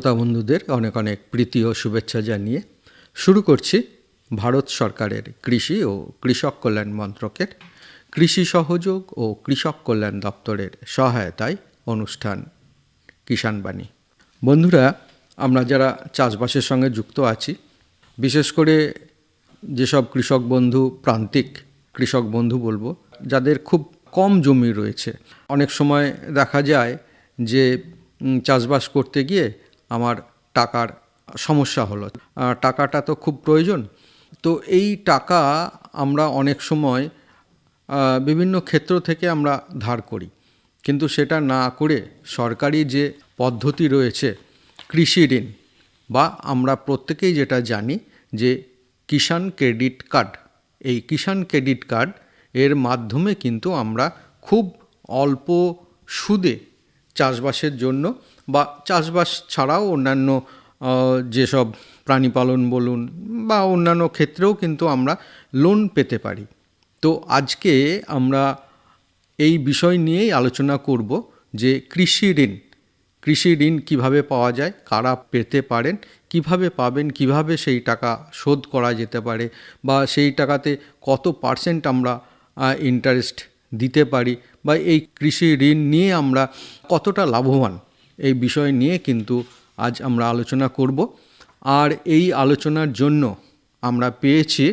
শ্রোতা বন্ধুদের অনেক অনেক প্রীতি ও শুভেচ্ছা জানিয়ে শুরু করছি ভারত সরকারের কৃষি ও কৃষক কল্যাণ মন্ত্রকের কৃষি সহযোগ ও কৃষক কল্যাণ দপ্তরের সহায়তায় অনুষ্ঠান, কিষাণ বাণী। বন্ধুরা, আমরা যারা চাষবাসের সঙ্গে যুক্ত আছি, বিশেষ করে যেসব কৃষক বন্ধু, প্রান্তিক কৃষক বন্ধু বলব, যাদের খুব কম জমি রয়েছে, অনেক সময় দেখা যায় যে চাষবাস করতে গিয়ে আমার টাকার সমস্যা হলো। টাকাটা তো খুব প্রয়োজন। তো এই টাকা আমরা অনেক সময় বিভিন্ন ক্ষেত্র থেকে আমরা ধার করি। কিন্তু সেটা না করে সরকারি যে পদ্ধতি রয়েছে, কৃষি ঋণ, বা আমরা প্রত্যেকেই যেটা জানি যে কিষাণ ক্রেডিট কার্ড, এই কিষাণ ক্রেডিট কার্ড এর মাধ্যমে কিন্তু আমরা খুব অল্প সুদে চাষবাসের জন্য বা চাষবাস ছাড়াও অন্যান্য যেসব প্রাণী পালন বলুন বা অন্যান্য ক্ষেত্রেও কিন্তু আমরা লোন পেতে পারি। তো আজকে আমরা এই বিষয় নিয়েই আলোচনা করব যে কৃষি ঋণ কৃষি ঋণ কীভাবে পাওয়া যায়, কারা পেতে পারেন, কীভাবে পাবেন, কীভাবে সেই টাকা শোধ করা যেতে পারে বা সেই টাকাতে কত পার্সেন্ট আমরা ইন্টারেস্ট দিতে পারি বা এই কৃষি ঋণ নিয়ে আমরা কতটা লাভবান। এই বিষয় নিয়ে কিন্তু আজ আমরা আলোচনা করব। আর এই আলোচনার জন্য আমরা পেয়েছি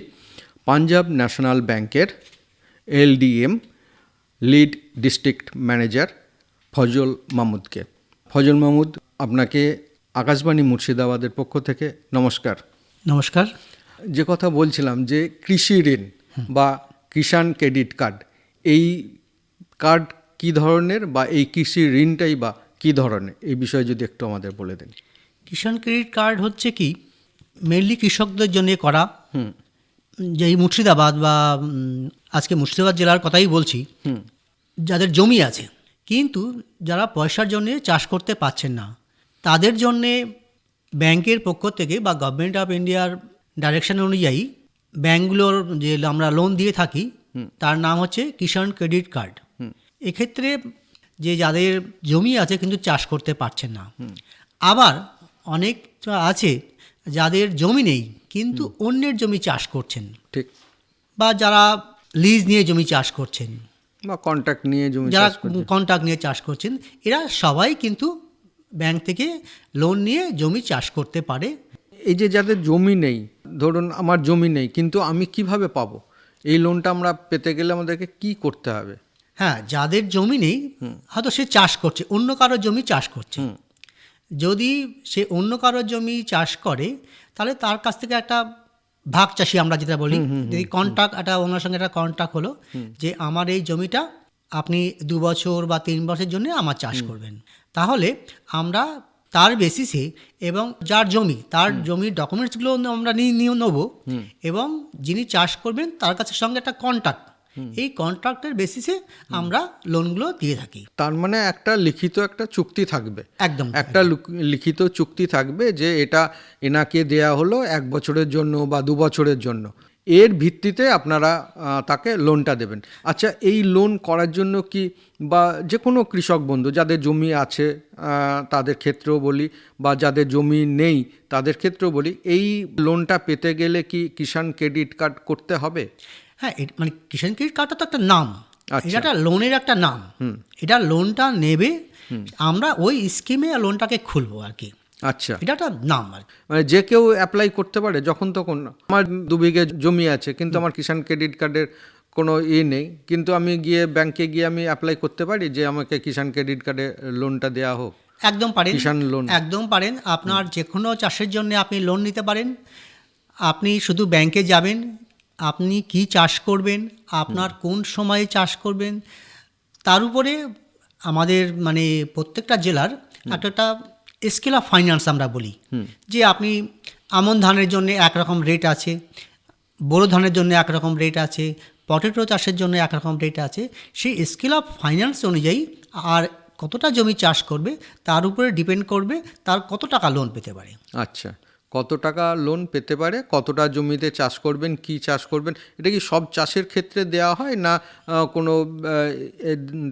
পাঞ্জাব ন্যাশনাল ব্যাংকের LDM lead district manager Fazal মাহমুদকে Fazal Mahmud আপনাকে আকাশবাণী মুর্শিদাবাদের পক্ষ থেকে নমস্কার। নমস্কার। যে কথা বলছিলাম যে কৃষি ঋণ বা কিষাণ ক্রেডিট কার্ড এই কার্ড কি ধরনের বা এই কৃষি ঋণটাই বা কি ধরনের? এই বিষয়ে যদি একটু আমাদের বলে দেন। কিষাণ ক্রেডিট কার্ড হচ্ছে কি মেনলি কৃষকদের জন্য করা। হুম। যে এই মুর্শিদাবাদ বা আজকে মুর্শিদাবাদ জেলার কথাই বলছি হুম। যাদের জমি আছে। কিন্তু যারা পয়সার জন্যে চাষ করতে পারছেন না তাদের জন্যে ব্যাংকের পক্ষ থেকে বা গভর্নমেন্ট অফ ইন্ডিয়ার ডাইরেকশন অনুযায়ী ব্যাংকগুলোর যে আমরা লোন দিয়ে থাকি তার নাম হচ্ছে কিষাণ ক্রেডিট কার্ড। এক্ষেত্রে যে যাদের জমি আছে কিন্তু চাষ করতে পারছেন না। আবার অনেক আছে যাদের জমি নেই কিন্তু অন্যের জমি চাষ করছেন। ঠিক। বা যারা লিজ নিয়ে জমি চাষ করছেন। বা কন্ট্রাক্ট নিয়ে জমি যারা কন্ট্রাক্ট নিয়ে চাষ করছেন এরা সবাই কিন্তু ব্যাংক থেকে লোন নিয়ে জমি চাষ করতে পারে। এই যে যাদের জমি নেই ধরুন আমার জমি নেই কিন্তু আমি কীভাবে পাবো? এই লোনটা আমরা পেতে গেলে আমাদেরকে কি করতে হবে? হ্যাঁ যাদের জমি নেই হয়তো সে চাষ করছে অন্য কারোর জমি চাষ করছে। যদি সে অন্য কারোর জমি চাষ করে তাহলে তার কাছ থেকে একটা ভাগ চাষি আমরা যেটা বলি যদি কন্ট্রাক্ট একটা ওনার সঙ্গে একটা কন্ট্রাক্ট হলো যে আমার এই জমিটা আপনি দু বছর বা তিন বছরের জন্য আমার চাষ করবেন। তাহলে আমরা তার বেসিসে এবং যার জমি তার জমির ডকুমেন্টসগুলো আমরা নিয়ে নিয়ে নেব এবং যিনি চাষ করবেন তার কাছে সঙ্গে একটা কন্ট্রাক্ট এই কন্ট্রাক্টের বেসিসে আমরা লোনগুলো দিয়ে থাকি। তার মানে একটা লিখিত একটা চুক্তি থাকবে। একদম। একটা লিখিত চুক্তি থাকবে যে এটা এনাকে দেয়া হলো এক বছরের জন্য বা দু বছরের জন্য। এর ভিত্তিতে আপনারা তাকে লোনটা দেবেন। আচ্ছা এই লোন করার জন্য কি বা যে কোনো কৃষক বন্ধু যাদের জমি আছে তাদের ক্ষেত্রেও বলি বা যাদের জমি নেই তাদের ক্ষেত্রেও বলি এই লোনটা পেতে গেলে কি কিষাণ ক্রেডিট কার্ড করতে হবে? হ্যাঁ মানে কিষাণ ক্রেডিট কার্ডটা তো একটা নাম। আচ্ছা। এটা একটা লোনের একটা নাম। এটা লোনটা নেবে আমরা ওই স্কিমে লোনটাকে খুলবো আর কি। আচ্ছা। এটা একটা নাম আর। মানে যে কেউ অ্যাপ্লাই করতে পারে যখন তখন। আমার দু বিঘে জমি আছে কিন্তু আমার কিষাণ ক্রেডিট কার্ডের কোনো ই নেই। কিন্তু আমি গিয়ে ব্যাংকে গিয়ে আমি অ্যাপ্লাই করতে পারি যে আমাকে কিষাণ ক্রেডিট কার্ডে লোনটা দেওয়া হোক। একদম পারেন। কিষাণ লোন একদম পারেন। আপনার যে কোনো চাষের জন্য আপনি লোন নিতে পারেন। আপনি শুধু ব্যাংকে যাবেন আপনি কি চাষ করবেন? আপনার কোন সময়ে চাষ করবেন? তার উপরে আমাদের মানে প্রত্যেকটা জেলার একটা একটা স্কেল অফ ফাইন্যান্স আমরা বলি। যে আপনি আমন ধানের জন্য একরকম রেট আছে বোরো ধানের জন্য একরকম রেট আছে পটেটো চাষের জন্য একরকম রেট আছে সেই স্কেল অফ ফাইন্যান্স অনুযায়ী আর কতটা জমি চাষ করবে তার উপরে ডিপেন্ড করবে তার কত টাকা লোন পেতে পারে। আচ্ছা। কত টাকা লোন পেতে পারে কতটা জমিতে চাষ করবেন কি চাষ করবেন এটা কি সব চাষের ক্ষেত্রে দেওয়া হয় না কোনো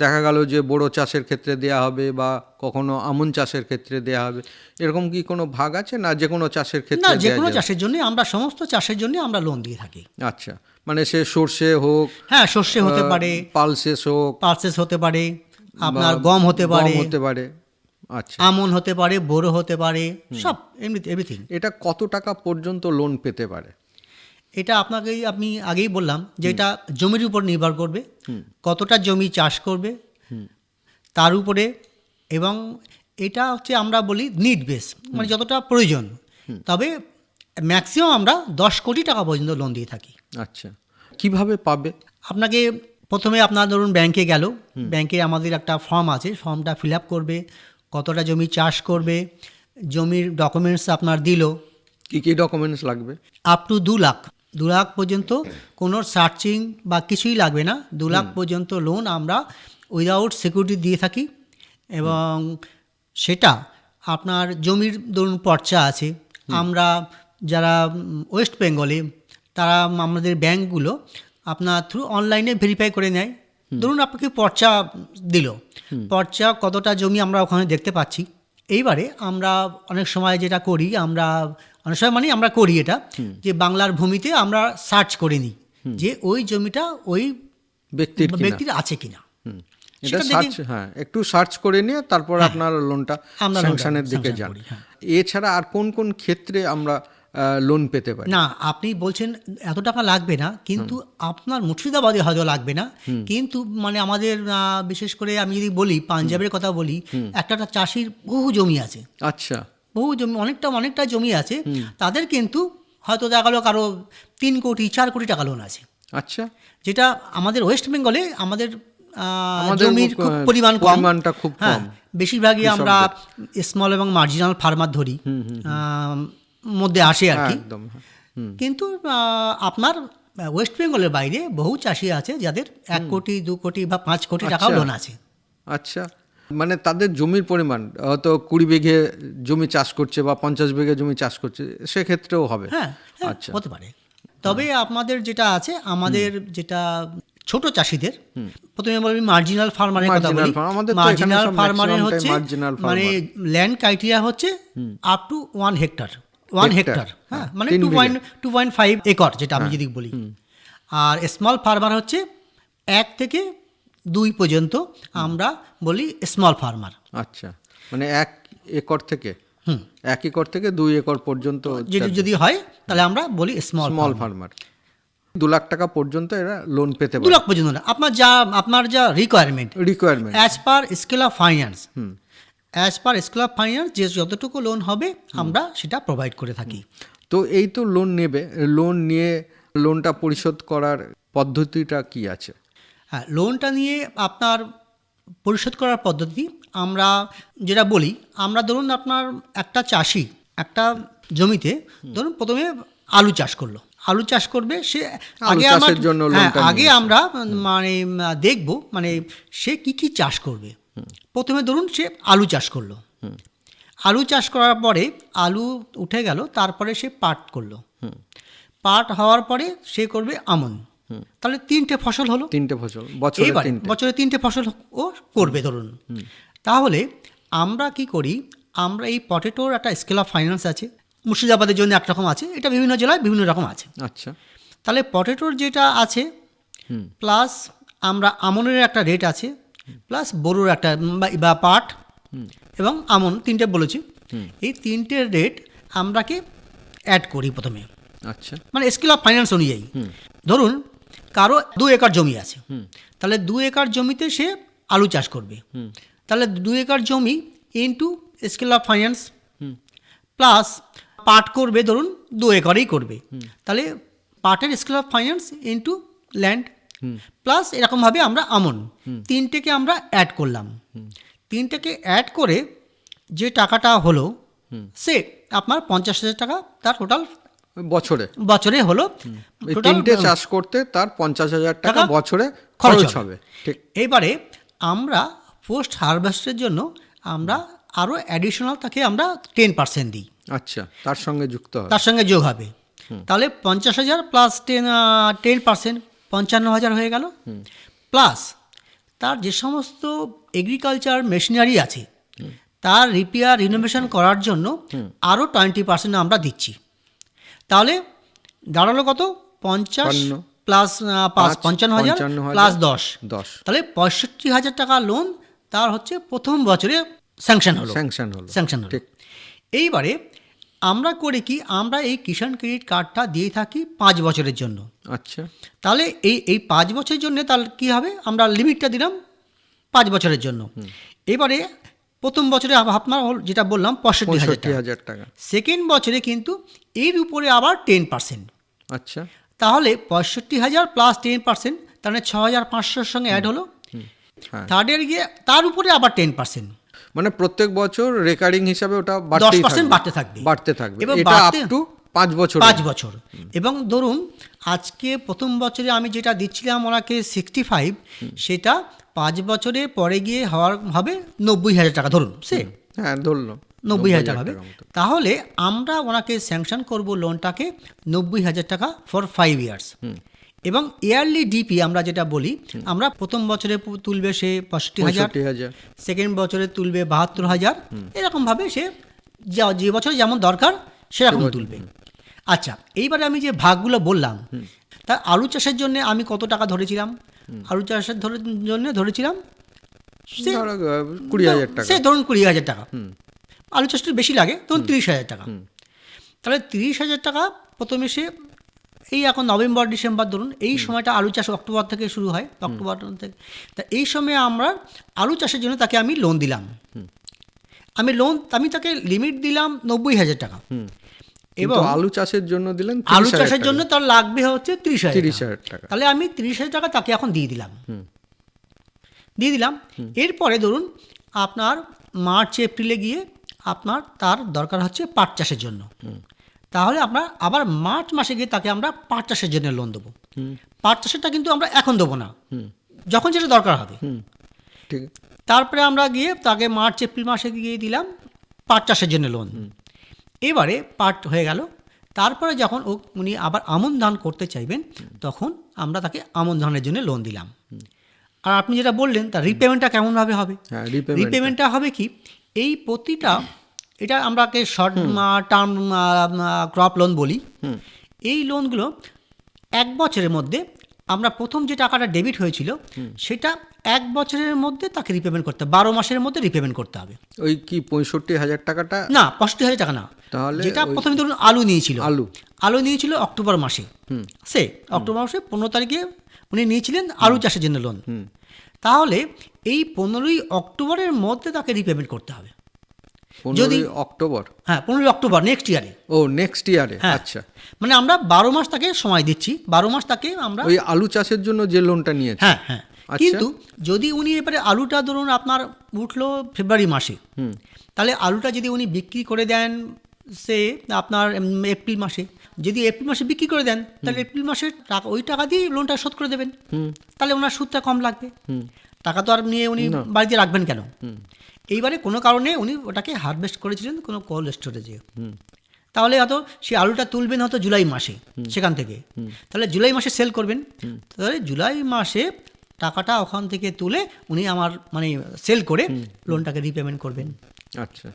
দেখা গেল যে বড় চাষের ক্ষেত্রে দেওয়া হবে বা কখনো আমন চাষের ক্ষেত্রে দেওয়া হবে এরকম কি কোনো ভাগ আছে না যে কোনো চাষের না ক্ষেত্রে যে কোনো চাষের জন্য আমরা সমস্ত চাষের জন্য আমরা লোন দিয়ে থাকি। আচ্ছা মানে সে সর্ষে হোক হ্যাঁ সর্ষে হতে পারে পালসেস হোক পালসেস হতে পারে আপনার গম হতে পারে। হতে পারে। আচ্ছা। আমন হতে পারে বোরো হতে পারে সব এমনি এভরিথিং এটা কত টাকা পর্যন্ত লোন পেতে পারে? এটা আপনাকেই আমি আগেই বললাম যে এটা জমির উপর নির্ভর করবে কতটা জমি চাষ করবে তার উপরে এবং এটা হচ্ছে আমরা বলি নিড বেস মানে যতটা প্রয়োজন। তবে ম্যাক্সিমাম আমরা দশ কোটি টাকা পর্যন্ত লোন দিয়ে থাকি। আচ্ছা। কীভাবে পাবে? আপনাকে প্রথমে আপনার ধরুন ব্যাংকে গেল। ব্যাংকে আমাদের একটা ফর্ম আছে ফর্মটা ফিল আপ করবে। কতটা জমি চাষ করবে জমির ডকুমেন্টস আপনার দিল। কি কি ডকুমেন্টস লাগবে? আপ টু দু লাখ। দু লাখ পর্যন্ত কোনো সার্চিং বা কিছুই লাগবে না। দু লাখ পর্যন্ত লোন আমরা উইদাউট সিকিউরিটি দিয়ে থাকি এবং সেটা আপনার জমির ধরুন পর্চা আছে। আমরা যারা ওয়েস্ট বেঙ্গলে তারা আমাদের ব্যাংকগুলো আপনার থ্রু অনলাইনে ভেরিফাই করে নেয়। ধরুন আপনাকে পর্চা দিল। পর্চা কতটা জমি আমরা ওখানে দেখতে পাচ্ছি। এইবারে আমরা অনেক সময় যেটা করি আমরা অনেক সময় মানে আমরা করি এটা যে বাংলার ভূমিতে আমরা সার্চ করে নিই যে ওই জমিটা ওই ব্যক্তির ব্যক্তির আছে কিনা। হ্যাঁ একটু সার্চ করে নিয়ে তারপর আপনার লোনটা স্যাংশনের দিকে যান। হ্যাঁ। এছাড়া আর কোন কোন ক্ষেত্রে আমরা লোন পেতে পারি। না আপনি বলছেন এত টাকা লাগবে না কিন্তু আপনার মুর্শিদাবাদে হয়তো লাগবে না। কিন্তু মানে আমাদের বিশেষ করে আমি যদি বলি পাঞ্জাবের কথা বলি একটা চাষির বহু জমি আছে। আচ্ছা। বহু জমি অনেকটা অনেকটা জমি আছে। তাদের কিন্তু হয়তো দেখা গেলো কারও তিন কোটি চার কোটি টাকা লোন আছে। আচ্ছা। যেটা আমাদের ওয়েস্ট বেঙ্গলে আমাদের জমির খুব, পরিমাণ কম। পরিমাণটা খুব হ্যাঁ বেশিরভাগই আমরা স্মল এবং মার্জিনাল ফার্মার ধরি। মধ্যে আসে আর কি। কিন্তু আপনার ওয়েস্ট বেঙ্গলের বাইরে বহু চাষি আছে যাদের এক কোটি দু কোটি বা পাঁচ কোটি টাকাও আচ্ছা। লোন আছে। আচ্ছা। মানে তাদের জমির পরিমাণ হয়তো কুড়ি বিঘে জমি চাষ করছে বা পঞ্চাশ বিঘে জমি চাষ করছে সেক্ষেত্রেও হবে। হ্যাঁ হ্যাঁ, আচ্ছা। হতে পারে। তবে আপনাদের যেটা আছে আমাদের যেটা ছোট চাষিদের প্রথমে বলবি মার্জিনাল ফার্মারের কথা বলি। আমাদের মার্জিনাল ফার্মারের হচ্ছে মানে ল্যান্ড ক্রাইটেরিয়া হচ্ছে up to one hectare one hectare হ্যাঁ মানে two point two point five acre যেটা আমি যদি বলি। আর স্মল ফার্মার হচ্ছে এক থেকে দুই পর্যন্ত আমরা বলি স্মল ফার্মার আচ্ছা মানে এক একর থেকে? হুম। এক একর থেকে দুই একর পর্যন্ত যদি যদি হয় তাহলে আমরা বলি স্মল স্মল ফার্মার দু লাখ টাকা পর্যন্ত এরা লোন পেতে দু লাখ পর্যন্ত না আপনার যা আপনার যা requirement requirement as per scale of finance as per scale of finance যে যতটুকু লোন হবে আমরা সেটা প্রোভাইড করে থাকি। তো এই তো লোন নেবে। লোন নিয়ে লোনটা পরিশোধ করার পদ্ধতিটা কি আছে? হ্যাঁ লোনটা নিয়ে আপনার পরিশোধ করার পদ্ধতি আমরা যেটা বলি আমরা ধরুন আপনার একটা চাষি একটা জমিতে ধরুন প্রথমে আলু চাষ করল। আলু চাষ করবে সে আগে আমার জন্য হ্যাঁ, আগে আমরা মানে দেখব মানে সে কি কি চাষ করবে। প্রথমে ধরুন সে আলু চাষ করল। আলু চাষ করার পরে আলু উঠে গেল তারপরে সে পাট করল। পাট হওয়ার পরে সে করবে আমন। তাহলে তিনটে ফসল হলো। তিনটে ফসল বছরে এবারে বছরে তিনটে ফসল ও করবে ধরুন। তাহলে আমরা কি করি আমরা এই পটেটোর একটা স্কেল অফ ফাইন্যান্স আছে মুর্শিদাবাদের জন্য একরকম আছে এটা বিভিন্ন জেলায় বিভিন্ন রকম আছে। আচ্ছা। তাহলে পটেটোর যেটা আছে প্লাস আমরা আমনের একটা রেট আছে প্লাস বড়োর একটা বা- পাট এবং আমন তিনটে বলেছি। এই তিনটে রেট আমরাকে অ্যাড করি প্রথমে। আচ্ছা। মানে স্কেল অফ ফাইন্যান্স অনুযায়ী। ধরুন কারও দু একর জমি আছে। তাহলে দু একর জমিতে সে আলু চাষ করবে। তাহলে দু একর জমি into scale of finance plus পাট করবে ধরুন দু একরেই করবে। তাহলে পার্টের scale of finance into land plus এরকমভাবে আমরা আমন। তিনটেকে আমরা অ্যাড করলাম। তিনটেকে অ্যাড করে যে টাকাটা হলো সে আপনার পঞ্চাশ হাজার টাকা তার টোটাল বছরে। বছরে হলো। তিনটে চাষ করতে তার পঞ্চাশ হাজার টাকা বছরে খরচ। হবে। ঠিক। এবারে আমরা পোস্ট হারভেস্টের জন্য আমরা আরও অ্যাডিশনাল তাকে আমরা টেন পার্সেন্ট দিই। আচ্ছা তার সঙ্গে যুক্ত তার সঙ্গে যোগ হবে। তাহলে পঞ্চাশ হাজার প্লাস টেন টেন পার্সেন্ট পঞ্চান্ন হাজার হয়ে গেল। প্লাস তার যে সমস্ত এগ্রিকালচার মেশিনারি আছে তার রিপেয়ার রিনোভেশন করার জন্য আরও টোয়েন্টি পার্সেন্ট আমরা দিচ্ছি। তাহলে দাঁড়াল কত? পঞ্চাশ প্লাস পাঁচ পঞ্চান্ন হাজার প্লাস দশ। দশ। তাহলে পঁয়ষট্টি হাজার টাকা লোন তার হচ্ছে প্রথম বছরে স্যাংশন হলো। স্যাংশন হলো। স্যাংশন হলো। এইবারে আমরা করি কি আমরা এই কিষাণ ক্রেডিট কার্ডটা দিয়ে থাকি পাঁচ বছরের জন্য। আচ্ছা। তাহলে এই এই পাঁচ বছরের জন্য তাহলে কী হবে? আমরা লিমিটটা দিলাম পাঁচ বছরের জন্য। এবারে প্রথম বছরে আপনার যেটা বললাম পঁয়ষট্টি হাজার টাকা। সেকেন্ড বছরে কিন্তু এর উপরে আবার টেন পার্সেন্ট। আচ্ছা। তাহলে পঁয়ষট্টি হাজার প্লাস টেন পার্সেন্ট তাহলে ছ হাজার পাঁচশোর সঙ্গে অ্যাড হলো। হ্যাঁ। থার্ড ইয়ার গিয়ে তার উপরে আবার টেন পার্সেন্ট। মানে প্রত্যেক বছর রেকারিং হিসাবে ওটা বাড়তেই থাকবে। বাড়তে থাকবে। বাড়তে থাকবে। এবার এটা আপ টু পাঁচ বছর পাঁচ বছর। এবং ধরুন আজকে প্রথম বছরে আমি যেটা দিচ্ছিলাম ওনাকে সিক্সটি ফাইভ সেটা পাঁচ বছরে পরে গিয়ে হওয়ার হবে নব্বই হাজার টাকা। ধরুন সে হ্যাঁ ধরলাম নব্বই হাজার টাকা হবে। তাহলে আমরা ওনাকে স্যাংশন করব লোনটাকে নব্বই হাজার টাকা ফর ফাইভ ইয়ার্স এবং ইয়ারলি ডিপি আমরা যেটা বলি আমরা প্রথম বছরে তুলবে সে পঁয়ষট্টি হাজার সেকেন্ড বছরে তুলবে বাহাত্তর হাজার এরকমভাবে সে যা- যে বছর যেমন দরকার সেরকম তুলবে। আচ্ছা এইবারে আমি যে ভাগগুলো বললাম তা আলু চাষের জন্য আমি কত টাকা ধরেছিলাম? আলু চাষের ধরে জন্য ধরেছিলাম সে- কুড়ি হাজার টাকা। সে ধরুন কুড়ি হাজার টাকা। আলু চাষটা বেশি লাগে তখন তিরিশ হাজার টাকা। তাহলে তিরিশ হাজার টাকা প্রথমে সে এই এখন নভেম্বর ডিসেম্বর ধরুন এই সময়টা আলু চাষ অক্টোবর থেকে শুরু হয় অক্টোবর থেকে। তা এই সময় আমরা আলু চাষের জন্য তাকে আমি লোন দিলাম। আমি লোন আমি তাকে লিমিট দিলাম নব্বই হাজার টাকা। এবং আলু চাষের জন্য দিলেন আলু চাষের জন্য তার লাগবে হচ্ছে তিরিশ হাজার তিরিশ। হাজার টাকা। তাহলে আমি তিরিশ হাজার টাকা তাকে এখন দিয়ে দিলাম। দিয়ে দিলাম। এরপরে ধরুন আপনার মার্চ এপ্রিলে গিয়ে আপনার তার দরকার হচ্ছে পাট চাষের জন্য। তাহলে আমরা আবার মার্চ মাসে গিয়ে তাকে আমরা পাট চাষের জন্য লোন দেবো। পাট চাষেরটা কিন্তু আমরা এখন দেবো না। যখন যেটা দরকার হবে। ঠিক। তারপরে আমরা গিয়ে তাকে মার্চ এপ্রিল মাসে গিয়ে দিলাম পাট চাষের জন্য লোন এবারে পাট হয়ে গেল। তারপরে যখন ও উনি আবার আমন ধান করতে চাইবেন তখন আমরা তাকে আমন ধানের জন্য লোন দিলাম। আর আপনি যেটা বললেন তার রিপেমেন্টটা কেমনভাবে হবে? হ্যাঁ রিপেমেন্টটা হবে কি এই প্রতিটা এটা আমরাকে শর্ট টার্ম ক্রপ লোন বলি। এই লোনগুলো এক বছরের মধ্যে আমরা প্রথম যে টাকাটা ডেবিট হয়েছিল সেটা এক বছরের মধ্যে তাকে রিপেমেন্ট করতে হবে। বারো মাসের মধ্যে রিপেমেন্ট করতে হবে। ওই কি পঁয়ষট্টি হাজার টাকাটা? না পঁয়ষট্টি হাজার টাকা না। তাহলে যেটা প্রথমে ধরুন আলু নিয়েছিল। আলু। আলু নিয়েছিল অক্টোবর মাসে। সে অক্টোবর মাসে পনেরো তারিখে উনি নিয়েছিলেন আলু চাষের জন্য লোন তাহলে এই পনেরোই অক্টোবরের মধ্যে তাকে রিপেমেন্ট করতে হবে। পনেরোই অক্টোবর। হ্যাঁ পনেরোই অক্টোবর নেক্সট ইয়ারে ও নেক্সট ইয়ারে হ্যাঁ। আচ্ছা। মানে আমরা বারো মাস তাকে সময় দিচ্ছি বারো মাস তাকে আমরা ওই আলু চাষের জন্য যে লোনটা নিয়েছে। হ্যাঁ হ্যাঁ। আচ্ছা। কিন্তু যদি উনি এবারে আলুটা ধরুন আপনার উঠল ফেব্রুয়ারি মাসে তাহলে আলুটা যদি উনি বিক্রি করে দেন সে আপনার এপ্রিল মাসে যদি এপ্রিল মাসে বিক্রি করে দেন তাহলে এপ্রিল মাসে টাকা ওই টাকা দিয়ে লোনটা শোধ করে দেবেন। তাহলে ওনার সুদটা কম লাগবে। টাকা তো আর নিয়ে উনি বাড়িতে রাখবেন কেন? এইবারে কোনো কারণে উনি ওটাকে হারভেস্ট করেছিলেন কোনো কোল্ড স্টোরেজে তাহলে হয়তো সে আলুটা তুলবেন হয়তো জুলাই মাসে সেখান থেকে। তাহলে জুলাই মাসে সেল করবেন। তাহলে জুলাই মাসে টাকাটা ওখান থেকে তুলে উনি আমার মানে সেল করে লোনটাকে রিপেমেন্ট করবেন। আচ্ছা।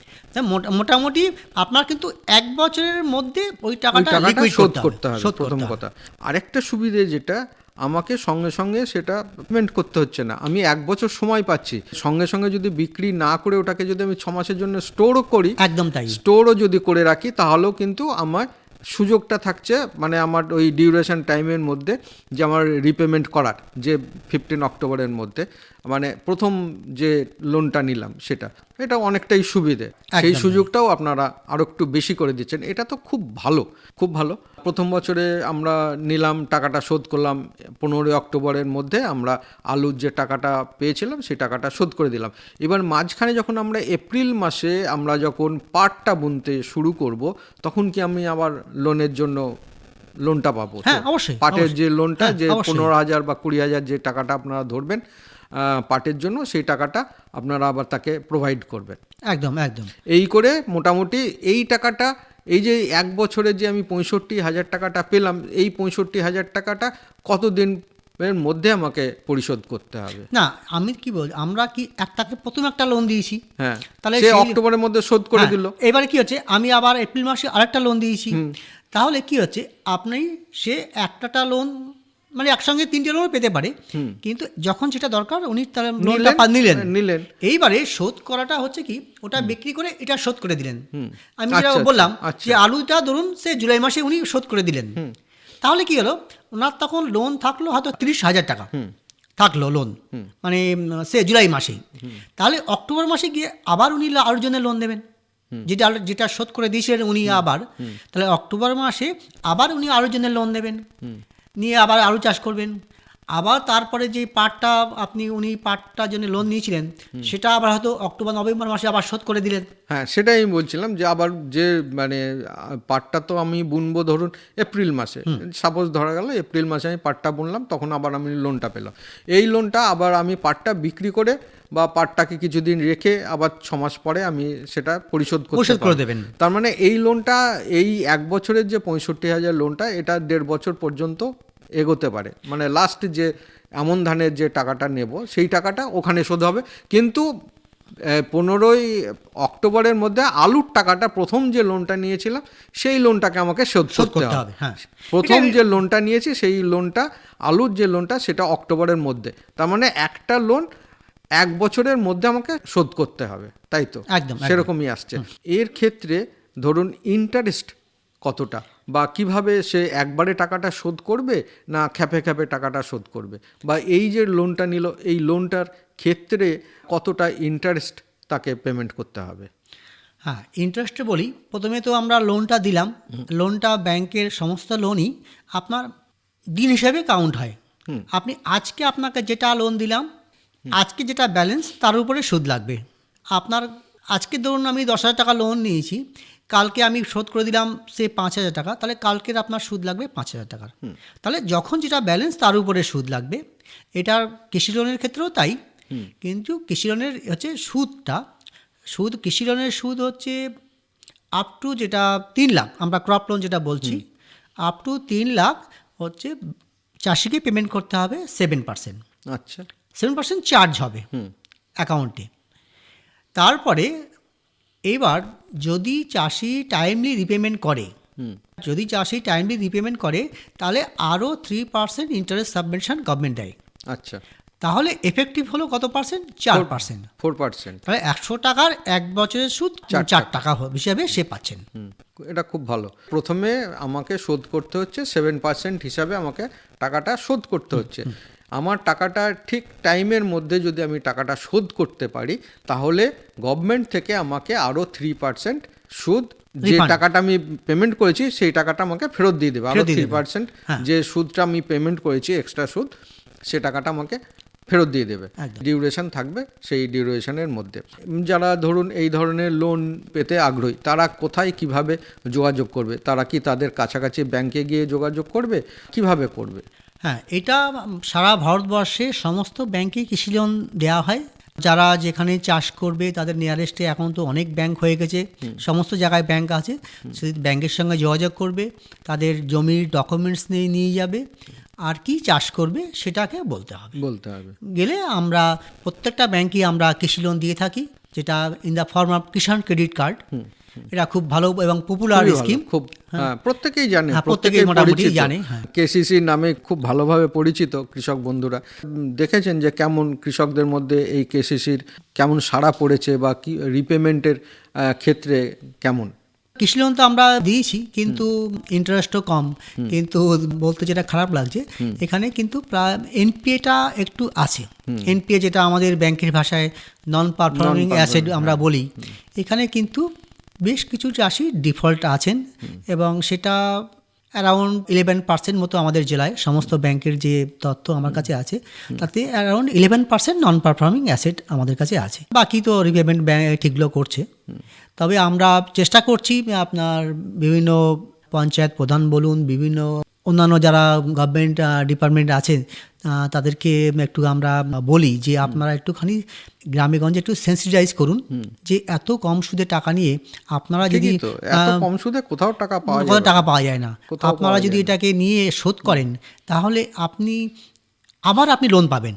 মোটামুটি আপনার কিন্তু এক বছরের মধ্যে ওই টাকাটা শোধ করতে হবে প্রথম কথা। আরেকটা সুবিধে যেটা আমাকে সঙ্গে সঙ্গে সেটা পেমেন্ট করতে হচ্ছে না। আমি এক বছর সময় পাচ্ছি। সঙ্গে সঙ্গে যদি বিক্রি না করে ওটাকে যদি আমি ছ মাসের জন্য স্টোরও করি একদম তাই। স্টোরও যদি করে রাখি তাহলেও কিন্তু আমার সুযোগটা থাকছে মানে আমার ওই ডিউরেশন টাইমের মধ্যে যে আমার রিপেমেন্ট করার যে ফিফটিন অক্টোবরের মধ্যে। মানে প্রথম যে লোনটা নিলাম সেটা এটা অনেকটাই সুবিধে। সেই সুযোগটাও আপনারা আরও একটু বেশি করে দিচ্ছেন। এটা তো খুব ভালো খুব ভালো। প্রথম বছরে আমরা নিলাম টাকাটা শোধ করলাম পনেরোই অক্টোবরের মধ্যে আমরা আলুর যে টাকাটা পেয়েছিলাম সেই টাকাটা শোধ করে দিলাম। এবার মাঝখানে যখন আমরা এপ্রিল মাসে আমরা যখন পাটটা বুনতে শুরু করব তখন কি আমি আবার লোনের জন্য লোনটা পাবো? হ্যাঁ, অবশ্যই, পাটের যে লোনটা হ্যাঁ, যে পনেরো হাজার বা কুড়ি হাজার যে টাকাটা আপনারা ধরবেন পাটের জন্য সেই টাকাটা আপনারা আবার তাকে প্রোভাইড করবেন। একদম একদম। এই করে মোটামুটি এই টাকাটা এই যে এক বছরে যে আমি পঁয়ষট্টি হাজার টাকাটা পেলাম এই পঁয়ষট্টি হাজার টাকাটা কতদিন এর মধ্যে আমাকে পরিশোধ করতে হবে? না আমি কি বল আমরা কি একটাকে প্রথম একটা লোন দিয়েছি। হ্যাঁ তাহলে সে অক্টোবরের মধ্যে শোধ করে হ্যাঁ, দিল। এবারে কি হচ্ছে আমি আবার এপ্রিল মাসে আরেকটা লোন দিয়েছি। তাহলে কি হচ্ছে আপনি সে একটাটা লোন মানে একসঙ্গে তিনটে লোন পেতে পারে। কিন্তু যখন সেটা দরকার উনি তার লোনটা নিলেন, নিলেন। এইবারে শোধ করাটা হচ্ছে কি ওটা বিক্রি করে এটা শোধ করে দিলেন। আমি যেটা আচ্ছা, বললাম আচ্ছা। যে আলুটা ধরুন সে জুলাই মাসে উনি শোধ করে দিলেন। তাহলে কি হলো ওনার তখন লোন থাকল হয়তো তিরিশ হাজার টাকা। থাকল লোন মানে সে জুলাই মাসে। তাহলে অক্টোবর মাসে গিয়ে আবার উনি আরোর জন্য লোন দেবেন। যেটা যেটা শোধ করে দিয়েছিলেন উনি আবার। তাহলে অক্টোবর মাসে আবার উনি আলুর জন্য লোন নেবেন নিয়ে আবার আলু চাষ করবেন। আবার তারপরে যে পাটটা আপনি উনি পাটটার জন্য লোন নিয়েছিলেন সেটা আবার হয়তো অক্টোবর নভেম্বর মাসে আবার শোধ করে দিলেন। হ্যাঁ সেটাই আমি বলছিলাম যে আবার যে মানে পাটটা তো আমি বুনবো ধরুন এপ্রিল মাসে। সাপোজ ধরা গেল এপ্রিল মাসে আমি পাটটা বুনলাম তখন আবার আমি লোনটা পেলাম। এই লোনটা আবার আমি পাটটা বিক্রি করে বা পাটটাকে কিছুদিন রেখে আবার ছ মাস পরে আমি সেটা পরিশোধ পরিশোধ করে দেবেন। তার মানে এই লোনটা এই এক বছরের যে পঁয়ষট্টি হাজার লোনটা এটা দেড় বছর পর্যন্ত এগোতে পারে। মানে লাস্ট যে এমন ধানের যে টাকাটা নেব সেই টাকাটা ওখানে শোধ হবে। কিন্তু পনেরোই অক্টোবরের মধ্যে আলুর টাকাটা প্রথম যে লোনটা নিয়েছিলাম সেই লোনটাকে আমাকে শোধ শোধ করতে হবে। হ্যাঁ। প্রথম যে লোনটা নিয়েছি সেই লোনটা আলুর যে লোনটা সেটা অক্টোবরের মধ্যে। তার মানে একটা লোন এক বছরের মধ্যে আমাকে শোধ করতে হবে তাই তো? একদম। সেরকমই আসছে। এর ক্ষেত্রে ধরুন ইন্টারেস্ট কতটা? বা কীভাবে সে একবারে টাকাটা শোধ করবে না খ্যাপে খ্যাপে টাকাটা শোধ করবে? বা এই যে লোনটা নিল এই লোনটার ক্ষেত্রে কতটা ইন্টারেস্ট তাকে পেমেন্ট করতে হবে? হ্যাঁ ইন্টারেস্টে বলি প্রথমে তো আমরা লোনটা দিলাম। লোনটা ব্যাংকের সমস্ত লোনই আপনার দিন হিসেবে কাউন্ট হয়। আপনি আজকে আপনাকে যেটা লোন দিলাম আজকে যেটা ব্যালেন্স তার উপরে সুদ লাগবে। আপনার আজকে ধরুন আমি দশ হাজার টাকা লোন নিয়েছি কালকে আমি শোধ করে দিলাম সে পাঁচ হাজার টাকা তাহলে কালকের আপনার সুদ লাগবে পাঁচ হাজার টাকার তাহলে যখন যেটা ব্যালেন্স তার উপরে সুদ লাগবে এটার কৃষি লোনের ক্ষেত্রেও তাই। কিন্তু কৃষি লোনের হচ্ছে সুদটা সুদ কৃষি লোনের সুদ হচ্ছে আপ টু যেটা তিন লাখ আমরা ক্রপ লোন যেটা বলছি আপ টু তিন লাখ হচ্ছে চাষিকে পেমেন্ট করতে হবে সেভেন পার্সেন্ট আচ্ছা। সেভেন পার্সেন্ট চার্জ হবে অ্যাকাউন্টে তারপরে এবার যদি চাষি টাইমলি রিপেমেন্ট করে যদি চাষি টাইমলি রিপেমেন্ট করে তাহলে আরও three percent interest subvention government দেয়। আচ্ছা। তাহলে এফেক্টিভ হলো কত পার্সেন্ট চার পার্সেন্ট ফোর পার্সেন্ট তাহলে একশো টাকার এক বছরের সুদ চার চার টাকা। হিসাবে সে পাচ্ছেন। এটা খুব ভালো। প্রথমে আমাকে শোধ করতে হচ্ছে সেভেন পার্সেন্ট হিসাবে আমাকে টাকাটা শোধ করতে হচ্ছে। আমার টাকাটা ঠিক টাইমের মধ্যে যদি আমি টাকাটা শোধ করতে পারি তাহলে গভর্নমেন্ট থেকে আমাকে আরও থ্রি পার্সেন্ট সুদ যে টাকাটা আমি পেমেন্ট করেছি সেই টাকাটা আমাকে ফেরত দিয়ে দেবে। আরও থ্রি পার্সেন্ট। যে সুদটা আমি পেমেন্ট করেছি এক্সট্রা সুদ সে টাকাটা আমাকে ফেরত দিয়ে দেবে। ডিউরেশন থাকবে সেই ডিউরেশনের মধ্যে। যারা ধরুন এই ধরনের লোন পেতে আগ্রহী তারা কোথায় কীভাবে যোগাযোগ করবে? তারা কি তাদের কাছাকাছি ব্যাংকে গিয়ে যোগাযোগ করবে? কীভাবে করবে? হ্যাঁ এটা সারা ভারতবর্ষে সমস্ত ব্যাংকে কৃষি লোন দেওয়া হয়। যারা যেখানে চাষ করবে তাদের নিয়ারেস্টে এখন তো অনেক ব্যাংক হয়ে গেছে। সমস্ত জায়গায় ব্যাংক আছে। সেই ব্যাংকের সঙ্গে যোগাযোগ করবে তাদের জমির ডকুমেন্টস নিয়ে নিয়ে যাবে। আর কি চাষ করবে সেটাকে বলতে হবে। বলতে হবে। গেলে আমরা প্রত্যেকটা ব্যাংকে আমরা কৃষি লোন দিয়ে থাকি যেটা in the form of Kisan credit card এটা খুব ভালো এবং পপুলার স্কিম খুব হ্যাঁ। প্রত্যেকেই জানে হ্যাঁ, প্রত্যেকেই মোটামুটি জানে, হ্যাঁ। কেসিসি নামে খুব ভালোভাবে পরিচিত কৃষক বন্ধুরা। দেখেছেন যে কেমন কৃষকদের মধ্যে এই কেসিসির কেমন সাড়া পড়েছে বা কি রিপেমেন্টের ক্ষেত্রে কেমন? কৃষি লোন তো আমরা দিয়েছি কিন্তু ইন্টারেস্টও কম। কিন্তু বলতে যেটা খারাপ লাগছে এখানে কিন্তু প্রায় এনপিএটা একটু আছে। এনপিএ যেটা আমাদের ব্যাংকের ভাষায় নন পারফর্মিং অ্যাসেট আমরা বলি এখানে কিন্তু বেশ কিছু চাষি ডিফল্ট আছেন এবং সেটা অ্যারাউন্ড ইলেভেন পার্সেন্ট মতো আমাদের জেলায় সমস্ত ব্যাংকের যে তথ্য আমার কাছে আছে তাতে around eleven percent non performing asset আমাদের কাছে আছে। বাকি তো রিপেমেন্ট ব্যাংক ঠিকগুলো করছে। তবে আমরা চেষ্টা করছি আপনার বিভিন্ন পঞ্চায়েত প্রধান বলুন বিভিন্ন অন্যান্য যারা গভর্নমেন্ট ডিপার্টমেন্ট আছে আহ, তাদেরকে একটু আমরা বলি যে আপনারা একটুখানি গ্রামে গঞ্জে একটু সেন্সিটাইজ করুন যে এত কম সুদে টাকা নিয়ে আপনারা যদি কম সুদে কোথাও টাকা পাওয়া কোথাও টাকা পাওয়া যায় না। আপনারা যদি এটাকে নিয়ে শোধ করেন তাহলে আপনি আবার আপনি লোন পাবেন।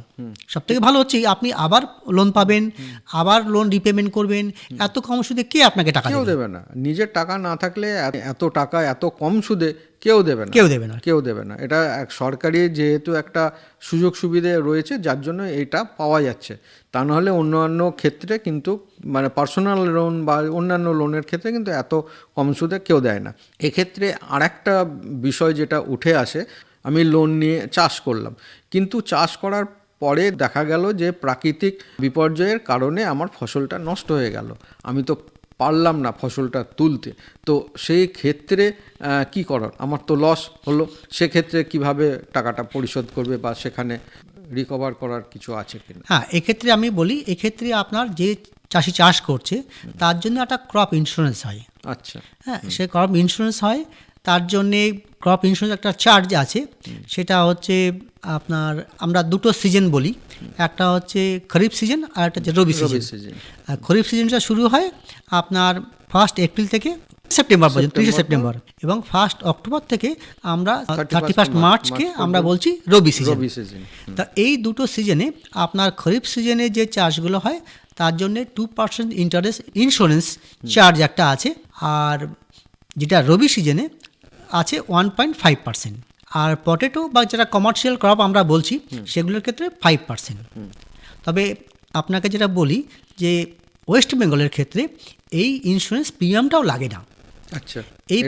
সব থেকে ভালো হচ্ছে আপনি আবার লোন পাবেন আবার লোন রিপেমেন্ট করবেন এত কম সুদে কে আপনাকে টাকা কেউ দেবে? না। নিজের টাকা না থাকলে এত টাকা এত কম সুদে কেউ দেবে না। কেউ দেবে না। কেউ দেবে না। এটা এক সরকারি যেহেতু একটা সুযোগ সুবিধে রয়েছে যার জন্য এটা পাওয়া যাচ্ছে। তা নাহলে অন্যান্য ক্ষেত্রে কিন্তু মানে পার্সোনাল লোন বা অন্যান্য লোনের ক্ষেত্রে কিন্তু এত কম সুদে কেউ দেয় না। এক্ষেত্রে আরেকটা বিষয় যেটা উঠে আসে আমি লোন নিয়ে চাষ করলাম। কিন্তু চাষ করার পরে দেখা গেল যে প্রাকৃতিক বিপর্যয়ের কারণে আমার ফসলটা নষ্ট হয়ে গেল। আমি তো পারলাম না ফসলটা তুলতে। তো সেই ক্ষেত্রে কি করার আমার তো লস হলো। সেক্ষেত্রে কীভাবে টাকাটা পরিশোধ করবে বা সেখানে রিকভার করার কিছু আছে কিনা? হ্যাঁ এক্ষেত্রে আমি বলি এক্ষেত্রে আপনার যে চাষি চাষ করছে তার জন্য একটা ক্রপ ইন্স্যুরেন্স হয়। আচ্ছা। হ্যাঁ সে ক্রপ ইন্স্যুরেন্স হয়। তার জন্যে ক্রপ ইন্স্যুরেন্স একটা চার্জ আছে। সেটা হচ্ছে আপনার আমরা দুটো সিজন বলি। একটা হচ্ছে খরিফ সিজন আর একটা হচ্ছে রবি সিজন আর খরিফ সিজনটা শুরু হয় আপনার ফার্স্ট এপ্রিল থেকে সেপ্টেম্বর পর্যন্ত তিরিশে সেপ্টেম্বর এবং ফার্স্ট অক্টোবর থেকে আমরা থার্টি ফার্স্ট মার্চকে আমরা বলছি রবি সিজন রবি সিজন তা এই দুটো সিজনে আপনার খরিফ সিজনে যে চাষগুলো হয় তার জন্য two percent interest insurance charge একটা আছে। আর যেটা রবি সিজনে আছে ওয়ান পয়েন্ট ফাইভ পার্সেন্ট আর পটেটো বা যেটা কমার্শিয়াল ক্রপ আমরা বলছি সেগুলোর ক্ষেত্রে ফাইভ পার্সেন্ট তবে আপনাকে যেটা বলি যে ওয়েস্ট বেঙ্গলের ক্ষেত্রে এই ইন্স্যুরেন্স প্রিমিয়ামটাও লাগে না। আচ্ছা এই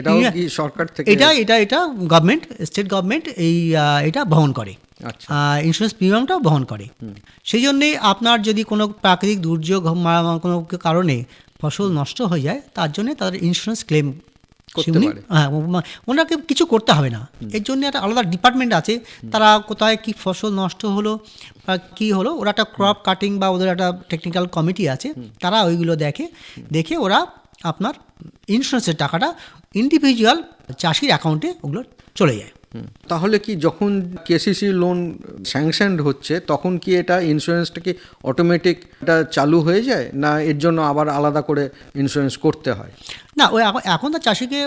সরকার থেকে এটা এটা এটা গভর্নমেন্ট স্টেট গভর্নমেন্ট এই এটা বহন করে। আচ্ছা। ইন্স্যুরেন্স প্রিমিয়ামটাও বহন করে। সেই জন্যে আপনার যদি কোনো প্রাকৃতিক দুর্যোগ কোনো কারণে ফসল নষ্ট হয়ে যায় তার জন্য তাদের ইন্স্যুরেন্স ক্লেম করতে পারে। হ্যাঁ ওনাকে কিছু করতে হবে না। এর জন্য একটা আলাদা ডিপার্টমেন্ট আছে। তারা কোথায় কি ফসল নষ্ট হলো বা কী হলো ওরা একটা ক্রপ কাটিং বা ওদের একটা টেকনিক্যাল কমিটি আছে। তারা ওইগুলো দেখে দেখে ওরা আপনার ইন্স্যুরেন্সের টাকাটা ইন্ডিভিজুয়াল চাষির অ্যাকাউন্টে ওগুলো চলে যায়। তাহলে কি যখন কেসিসি লোন স্যাংশনড হচ্ছে তখন কি এটা ইন্স্যুরেন্সটা কি অটোমেটিক এটা চালু হয়ে যায়? না এর জন্য আবার আলাদা করে ইন্স্যুরেন্স করতে হয়? না ওই এখন তো চাষিকে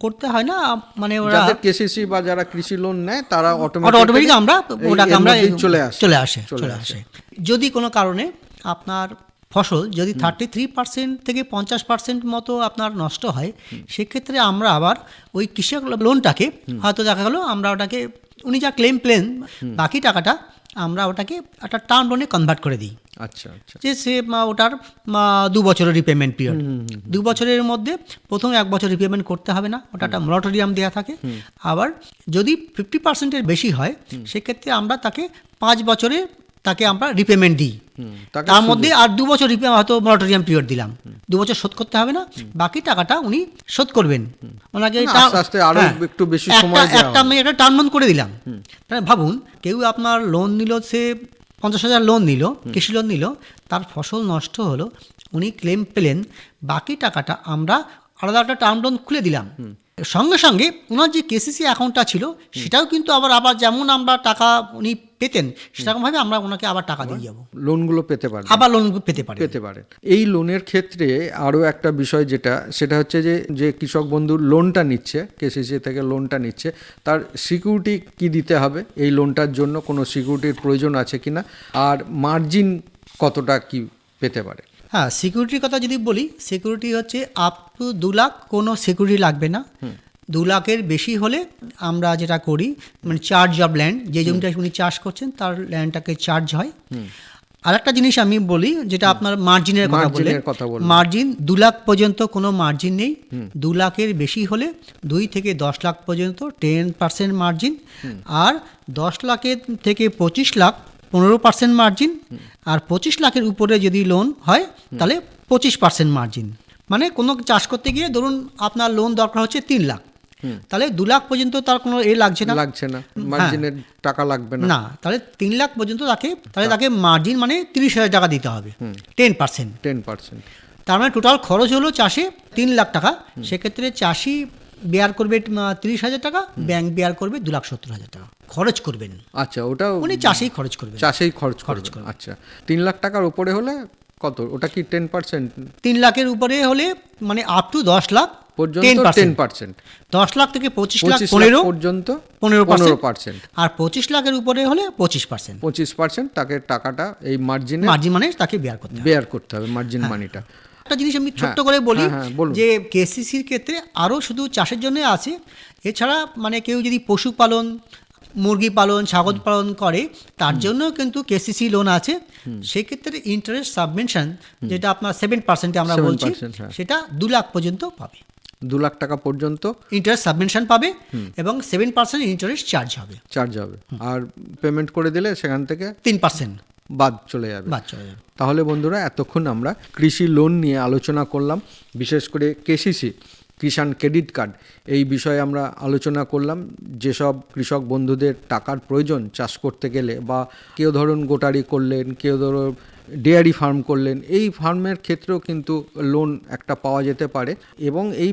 করতে হয় না মানে ওরা যাদের কেসিসি বা যারা কৃষি লোন নেয় তারা অটোমেটিক আমরা ওটাকে আমরা চলে আসে। চলে আসে চলে আসে। যদি কোনো কারণে আপনার ফসল যদি থার্টি থ্রি পার্সেন্ট থেকে পঞ্চাশ পার্সেন্ট মতো আপনার নষ্ট হয় সেক্ষেত্রে আমরা আবার ওই কৃষক লোনটাকে হয়তো দেখা গেলো আমরা ওটাকে উনি যা ক্লেম প্লেন বাকি টাকাটা আমরা ওটাকে একটা টার্ম লোনে কনভার্ট করে দিই। আচ্ছা আচ্ছা। যে সে মা, ওটার দু বছরের রিপেমেন্ট পিরিয়ড দু বছরের মধ্যে প্রথম এক বছর রিপেমেন্ট করতে হবে না ওটা একটা মরাটোরিয়াম দেওয়া থাকে। আবার যদি ফিফটি পার্সেন্টের বেশি হয় সেক্ষেত্রে আমরা তাকে পাঁচ বছরে তাকে আমরা রিপেমেন্ট দিই। তার মধ্যে আর দু বছর রিপে হয়তো মরাটোরিয়াম পিরিয়ড দিলাম। দু বছর শোধ করতে হবে না বাকি টাকাটা উনি শোধ করবেন। ওনাকে হ্যাঁ, একটু বেশি সময় একটা আমি একটা টার্ম লোন করে দিলাম। তাহলে ভাবুন কেউ আপনার লোন নিল সে পঞ্চাশ হাজার লোন নিল কৃষি লোন নিল তার ফসল নষ্ট হলো উনি ক্লেম পেলেন বাকি টাকাটা আমরা আলাদা একটা টার্ম লোন খুলে দিলাম। সঙ্গে সঙ্গে ওনার যে কেসিসি অ্যাকাউন্টটা ছিল সেটাও কিন্তু আবার আবার যেমন আমরা টাকা উনি পেতেন সেরকমভাবে আমরা ওনাকে আবার টাকা দিয়ে যাব। লোনগুলো পেতে পারবে আবার লোন পেতে পারে পেতে পারেন। এই লোনের ক্ষেত্রে আরও একটা বিষয় যেটা সেটা হচ্ছে যে যে কৃষক বন্ধু লোনটা নিচ্ছে কেসিসি থেকে লোনটা নিচ্ছে তার সিকিউরিটি কি দিতে হবে? এই লোনটার জন্য কোনো সিকিউরিটির প্রয়োজন আছে কিনা? আর মার্জিন কতটা কি পেতে পারে? হ্যাঁ সিকিউরিটির কথা যদি বলি সিকিউরিটি হচ্ছে আপ টু দু লাখ কোনো সিকিউরিটি লাগবে না। দু লাখের বেশি হলে আমরা যেটা করি মানে চার্জ অফ ল্যান্ড যে জমিটা উনি চাষ করছেন তার ল্যান্ডটাকে চার্জ হয়। আর একটা জিনিস আমি বলি যেটা আপনার মার্জিনের কথা বলে। মার্জিন দু লাখ পর্যন্ত কোনো মার্জিন নেই। দু লাখের বেশি হলে দুই থেকে দশ লাখ পর্যন্ত টেন পার্সেন্ট মার্জিন আর দশ লাখের থেকে পঁচিশ লাখ পনেরো পার্সেন্ট মার্জিন আর পঁচিশ লাখের উপরে যদি লোন হয় তাহলে পঁচিশ পার্সেন্ট মার্জিন মানে কোনো চাষ করতে গিয়ে ধরুন আপনার লোন দরকার হচ্ছে তিন লাখ। তাহলে দু লাখ পর্যন্ত তার কোনো এ লাগছে না। লাগছে না। মার্জিনের টাকা লাগবে না। না তাহলে তিন লাখ পর্যন্ত তাকে তাহলে তাকে মার্জিন মানে তিরিশ হাজার টাকা দিতে হবে। টেন পার্সেন্ট টেন পার্সেন্ট তার মানে টোটাল খরচ হলো চাষে তিন লাখ টাকা। সেক্ষেত্রে চাষি বেয়ার করবে তিরিশ হাজার টাকা ব্যাংক বেয়ার করবে দু লাখ সত্তর হাজার টাকা। খরচ করবেন। আচ্ছা ওটা উনি চাষেই খরচ করবেন। চাষেই খরচ খরচ করবে করবে। আচ্ছা তিন লাখ টাকার উপরে হলে কত? ওটা কি টেন পার্সেন্ট তিন লাখের উপরে হলে মানে আপ টু দশ লাখ পর্যন্ত টেন পার্সেন্ট দশ লাখ থেকে পঁচিশ লাখ পনেরো পর্যন্ত পনেরো পনেরো পার্সেন্ট আর পঁচিশ লাখের উপরে হলে পঁচিশ পার্সেন্ট পঁচিশ পার্সেন্ট তাকে টাকাটা এই মার্জিনে মার্জিন মানে তাকে বেয়ার করতে হবে। বেয়ার করতে হবে মার্জিন মানিটা একটা জিনিস আমি ছোট্ট হ্যাঁ, করে বলি হ্যাঁ, হ্যাঁ, বলুন। যে কেসিসির ক্ষেত্রে আরও শুধু চাষের জন্য আছে এছাড়া মানে কেউ যদি পশুপালন মুরগি পালন ছাগল পালন করে তার জন্য কিন্তু কেসিসি লোন আছে। সেক্ষেত্রে ইন্টারেস্ট সাবমেনশন যেটা আপনার সেভেন পার্সেন্টে আমরা বলছি হ্যাঁ। সেটা দু লাখ পর্যন্ত পাবে। দু লাখ টাকা পর্যন্ত? ইন্টারেস্ট সাবমেনশন পাবে এবং সেভেন পার্সেন্ট ইন্টারেস্ট চার্জ হবে। চার্জ হবে। আর পেমেন্ট করে দিলে সেখান থেকে তিন পার্সেন্ট বাদ চলে যাবে। বাদ চলে যাবে। তাহলে বন্ধুরা এতক্ষণ আমরা কৃষি লোন নিয়ে আলোচনা করলাম। বিশেষ করে কেসিসি কিষাণ ক্রেডিট কার্ড। এই বিষয়ে আমরা আলোচনা করলাম, যেসব কৃষক বন্ধুদের টাকার প্রয়োজন চাষ করতে গেলে বা কেউ ধরুন গোটারি করলেন, কেউ ধরুন ডেয়ারি ফার্ম করলেন, এই ফার্মের ক্ষেত্রেও কিন্তু লোন একটা পাওয়া যেতে পারে এবং এই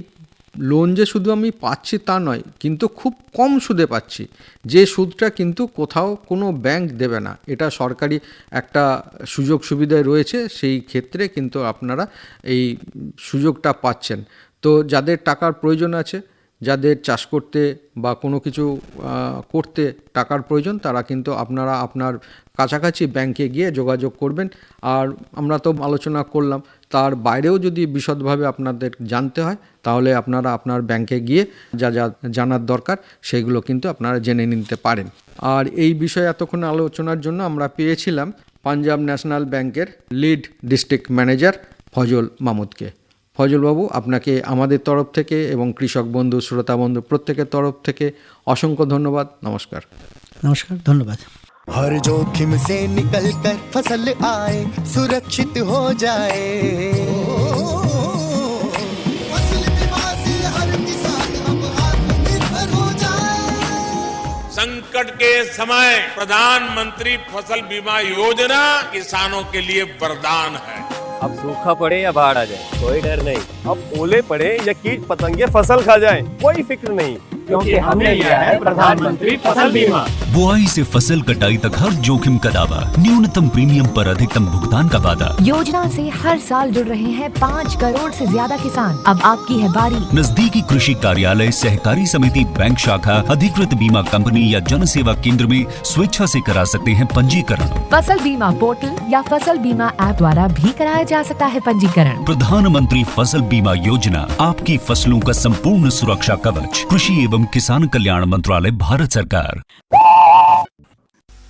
লোন যে শুধু আমি পাচ্ছি তা নয়, কিন্তু খুব কম সুদে পাচ্ছি। যে সুদটা কিন্তু কোথাও কোনো ব্যাংক দেবে না। এটা সরকারি একটা সুযোগ সুবিধায় রয়েছে, সেই ক্ষেত্রে কিন্তু আপনারা এই সুযোগটা পাচ্ছেন। তো যাদের টাকার প্রয়োজন আছে, যাদের চাষ করতে বা কোনো কিছু করতে টাকার প্রয়োজন, তারা কিন্তু আপনারা আপনার কাছাকাছি ব্যাংকে গিয়ে যোগাযোগ করবেন। আর আমরা তো আলোচনা করলাম, তার বাইরেও যদি বিশদভাবে আপনাদের জানতে হয়, তাহলে আপনারা আপনার ব্যাংকে গিয়ে যা যা জানার দরকার, সেগুলো কিন্তু আপনারা জেনে নিতে পারেন। আর এই বিষয়ে এতক্ষণ আলোচনার জন্য আমরা পেয়েছিলাম পাঞ্জাব ন্যাশনাল ব্যাংকের লিড ডিস্ট্রিক্ট ম্যানেজার ফজল মাহমুদকে ফজলবাবু আপনাকে আমাদের তরফ থেকে এবং কৃষক বন্ধু শ্রোতা বন্ধু প্রত্যেকের তরফ থেকে অসংখ্য ধন্যবাদ নমস্কার নমস্কার ধন্যবাদ हर जोखिम से निकल कर फसल आए सुरक्षित हो जाए फसल बीमा से हर किसान अब आत्मनिर्भर हो जाए संकट के समय प्रधानमंत्री फसल बीमा योजना किसानों के लिए वरदान है अब सूखा पड़े या बाढ़ आ जाए? कोई डर नहीं। अब ओले पड़े या कीट पतंगे फ़सल खा जाए कोई फ़िक्र नहीं। क्योंकि हमने लिया है प्रधानमंत्री फ़सल बीमा। बुआई से फ़सल कटाई तक हर जोखिम का दावा न्यूनतम प्रीमियम पर अधिकतम भुगतान का वादा। योजना से हर साल जुड़ रहे हैं पाँच करोड़ से ज़्यादा किसान। अब आपकी है बारी। नजदीकी कृषि कार्यालय सहकारी समिति बैंक शाखा अधिकृत बीमा कंपनी या जन सेवा केंद्र में स्वेच्छा से करा सकते हैं पंजीकरण। फ़सल बीमा पोर्टल या फ़सल बीमा ऐप द्वारा भी कराया जा सकता है पंजीकरण। प्रधानमंत्री फ़सल बीमा योजना आपकी फ़सलों का संपूर्ण सुरक्षा कवच, कृषि एवं किसान कल्याण मंत्रालय, भारत सरकार।